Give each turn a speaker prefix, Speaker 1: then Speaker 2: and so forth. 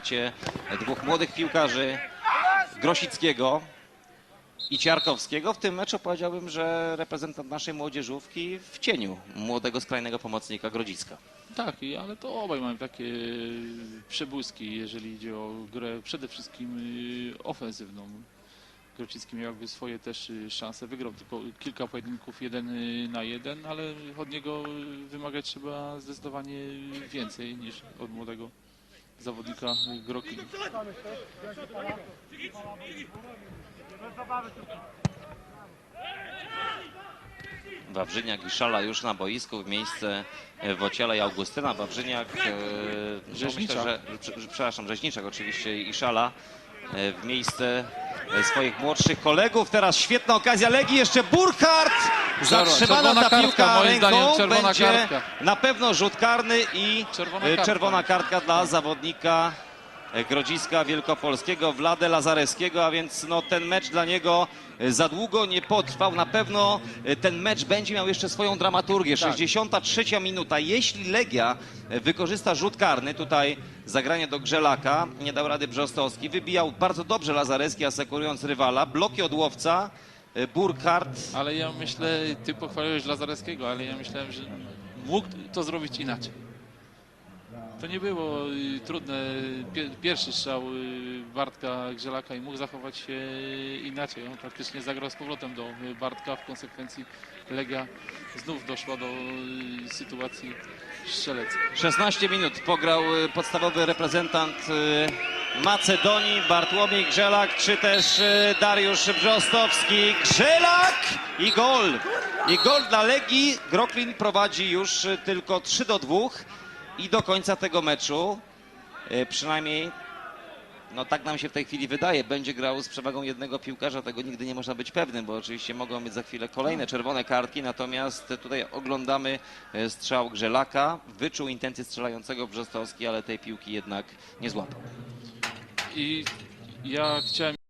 Speaker 1: Wsparcie dwóch młodych piłkarzy Grosickiego i Ciarkowskiego. W tym meczu powiedziałbym, że reprezentant naszej młodzieżówki w cieniu młodego skrajnego pomocnika Grodziska.
Speaker 2: Tak, ale to obaj mają takie przebłyski, jeżeli idzie o grę przede wszystkim y, ofensywną. Grocicki miał jakby swoje też y, szanse, wygrał tylko kilka pojedynków jeden y, na jeden, ale od niego wymagać trzeba zdecydowanie więcej niż od młodego zawodnika Groki.
Speaker 1: Wawrzyniak i Szala już na boisku w miejsce e, Wociela i Augustyna. Wawrzyniak, e, no
Speaker 2: Rzeźniczak.
Speaker 1: myślę, że, prze- przepraszam, Rzeźniczak oczywiście i Szala e, w miejsce swoich młodszych kolegów. Teraz świetna okazja Legii, jeszcze Burkhardt! Zatrzymana ta piłka ręką,
Speaker 2: zdaniem czerwona
Speaker 1: będzie
Speaker 2: kartka.
Speaker 1: na pewno rzut karny i
Speaker 2: Czerwona
Speaker 1: e,
Speaker 2: kartka.
Speaker 1: czerwona kartka dla zawodnika e, Grodziska Wielkopolskiego, Wlade Lazarewskiego, a więc no, ten mecz dla niego e, za długo nie potrwał. Na pewno e, ten mecz będzie miał jeszcze swoją dramaturgię.
Speaker 2: Tak.
Speaker 1: 63 minuta. Jeśli Legia e, wykorzysta rzut karny, tutaj zagranie do Grzelaka, nie dał rady Brzostowski, wybijał bardzo dobrze Lazarewski, asekurując rywala. Bloki od łowca, e, Burkhardt.
Speaker 2: Ale ja myślę, ty pochwaliłeś Lazarewskiego, ale ja myślałem, że mógł to zrobić inaczej. To nie było y, trudne. Pie- Pierwszy strzał y, Bartka Grzelaka i mógł zachować się inaczej. On praktycznie zagrał z powrotem do y, Bartka. W konsekwencji Legia znów doszła do y, sytuacji strzeleckiej.
Speaker 1: 16 minut pograł y, podstawowy reprezentant y, Macedonii, Bartłomiej Grzelak, czy też y, Dariusz Brzostowski. Grzelak i gol! I gol dla Legii. Groklin prowadzi już y, tylko 3 do 2 i do końca tego meczu, y, przynajmniej no tak nam się w tej chwili wydaje, będzie grał z przewagą jednego piłkarza, tego nigdy nie można być pewnym, bo oczywiście mogą być za chwilę kolejne czerwone kartki, natomiast tutaj oglądamy e, strzał Grzelaka, wyczuł intencje strzelającego Brzostowski, ale tej piłki jednak nie złapał.
Speaker 2: I ja chciałem